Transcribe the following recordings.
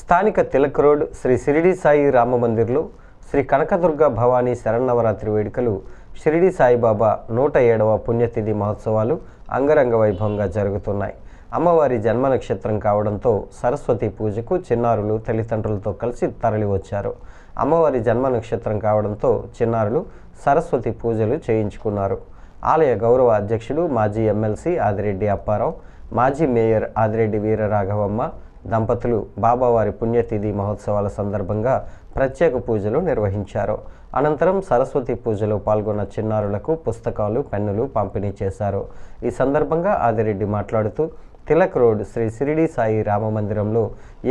స్థానిక తిలక్ రోడ్ శ్రీ షిరిడి సాయి రామమందిర్లో శ్రీ కనకదుర్గ భవానీ శరన్నవరాత్రి వేడుకలు షిరిడి సాయిబాబా నూట ఏడవ పుణ్యతిథి మహోత్సవాలు అంగరంగ వైభవంగా జరుగుతున్నాయి. అమ్మవారి జన్మ నక్షత్రం కావడంతో సరస్వతి పూజకు చిన్నారులు తల్లిదండ్రులతో కలిసి తరలివచ్చారు అమ్మవారి జన్మ నక్షత్రం కావడంతో చిన్నారులు సరస్వతి పూజలు చేయించుకున్నారు. ఆలయ గౌరవ అధ్యక్షుడు మాజీ ఎమ్మెల్సీ ఆదిరెడ్డి అప్పారావు మాజీ మేయర్ ఆదిరెడ్డి వీరరాఘవమ్మ దంపతులు బాబావారి పుణ్యతిథి మహోత్సవాల సందర్భంగా ప్రత్యేక పూజలు నిర్వహించారు. అనంతరం సరస్వతి పూజలో పాల్గొన్న చిన్నారులకు పుస్తకాలు పెన్నులు పంపిణీ చేశారు. ఈ సందర్భంగా ఆదిరెడ్డి మాట్లాడుతూ తిలక్ రోడ్ శ్రీ సిరిడి సాయి రామ మందిరంలో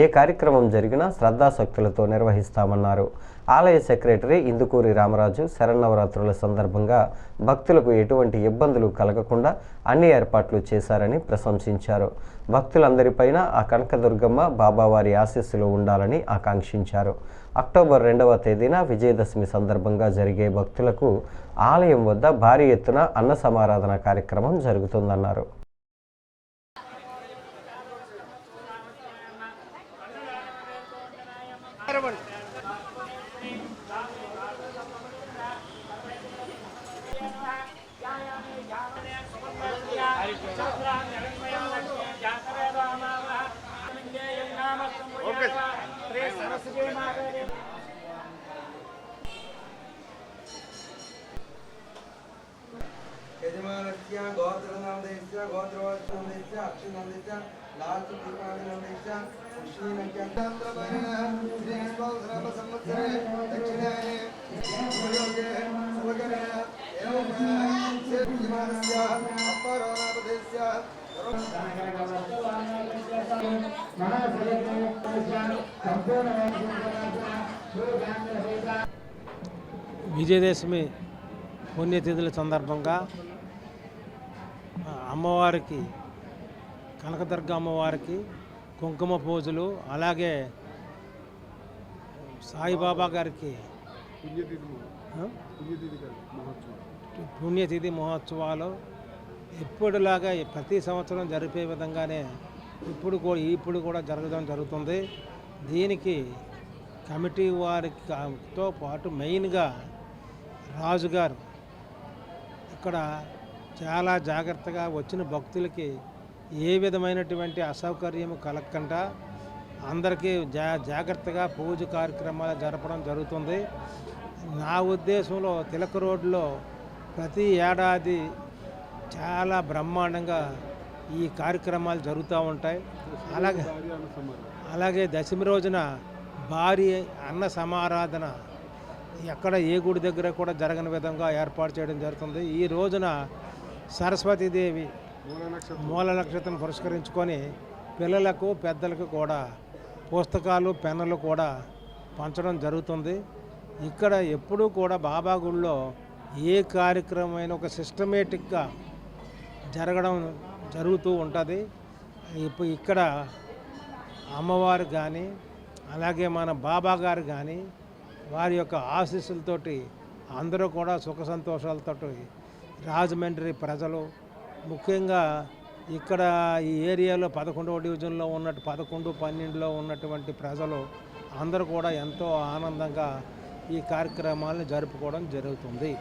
ఏ కార్యక్రమం జరిగినా శ్రద్ధాశక్తులతో నిర్వహిస్తామన్నారు. ఆలయ సెక్రటరీ ఇందుకూరి రామరాజు శరన్నవరాత్రుల సందర్భంగా భక్తులకు ఎటువంటి ఇబ్బందులు కలగకుండా అన్ని ఏర్పాట్లు చేశారని ప్రశంసించారు. భక్తులందరిపైన ఆ కనకదుర్గమ్మ బాబావారి ఆశీస్సులు ఉండాలని ఆకాంక్షించారు. అక్టోబర్ రెండవ తేదీన విజయదశమి సందర్భంగా జరిగే భక్తులకు ఆలయం వద్ద భారీ ఎత్తున అన్న సమారాధన కార్యక్రమం జరుగుతుందన్నారు. বরাবর గోత్రనామదేశ్య గోత్రవత్నామదేశ్య అక్షనామదేశ్య లాస్ట్ దీపావళినామదేశ్య కృష్ణీనక్యాంధ్రపరిణ శ్రీ స్వౌసరమ సంవత్సరే దక్షిణాయనే సుయోగే సుభకరే ఏవం యజమానస్య అపరోనామదేశ్య విజయదశమి పుణ్యతిథుల సందర్భంగా ఆ, అమ్మవారికి కనకదుర్గ అమ్మవారికి కుంకుమ పూజలు అలాగే సాయిబాబా గారికి పుణ్యతిథి మహోత్సవాలు. ఎప్పుడులాగా ప్రతి సంవత్సరం జరిపే విధంగానే ఇప్పుడు కూడా ఇప్పుడు కూడా జరగడం జరుగుతుంది. దీనికి కమిటీ వారితో పాటు మెయిన్గా రాజుగారు ఇక్కడ చాలా జాగ్రత్తగా వచ్చిన భక్తులకి ఏ విధమైనటువంటి అసౌకర్యం కలగకుండా అందరికీ జా జాగ్రత్తగా పూజ కార్యక్రమాలు జరపడం జరుగుతుంది. నా ఉద్దేశంలో తిలక రోడ్లో ప్రతి ఏడాది చాలా బ్రహ్మాండంగా ఈ కార్యక్రమాలు జరుగుతూ ఉంటాయి. అలాగే అలాగే దశమి రోజున భారీ అన్న సమారాధన ఎక్కడ ఏ గుడి దగ్గర కూడా జరగని విధంగా ఏర్పాటు చేయడం జరుగుతుంది. ఈ రోజున సరస్వతీదేవి మూల నక్షత్రం. పురస్కరించుకొని పిల్లలకు పెద్దలకు కూడా పుస్తకాలు పెన్నులు కూడా పంచడం జరుగుతుంది. ఇక్కడ ఎప్పుడూ కూడా బాబా గుడిలో ఏ కార్యక్రమమైన ఒక సిస్టమేటిక్గా జరగడం జరుగుతూ ఉంటుంది. ఇప్పుడు ఇక్కడ అమ్మవారు కానీ అలాగే మన బాబా గారు కానీ వారి యొక్క ఆశీస్సులతోటి అందరూ కూడా సుఖ సంతోషాలతో రాజమండ్రి ప్రజలు ముఖ్యంగా ఇక్కడ ఈ ఏరియాలో పదకొండవ డివిజన్లో ఉన్నట్టు పదకొండు పన్నెండులో ఉన్నటువంటి ప్రజలు అందరూ కూడా ఎంతో ఆనందంగా ఈ కార్యక్రమాలను జరుపుకోవడం జరుగుతుంది.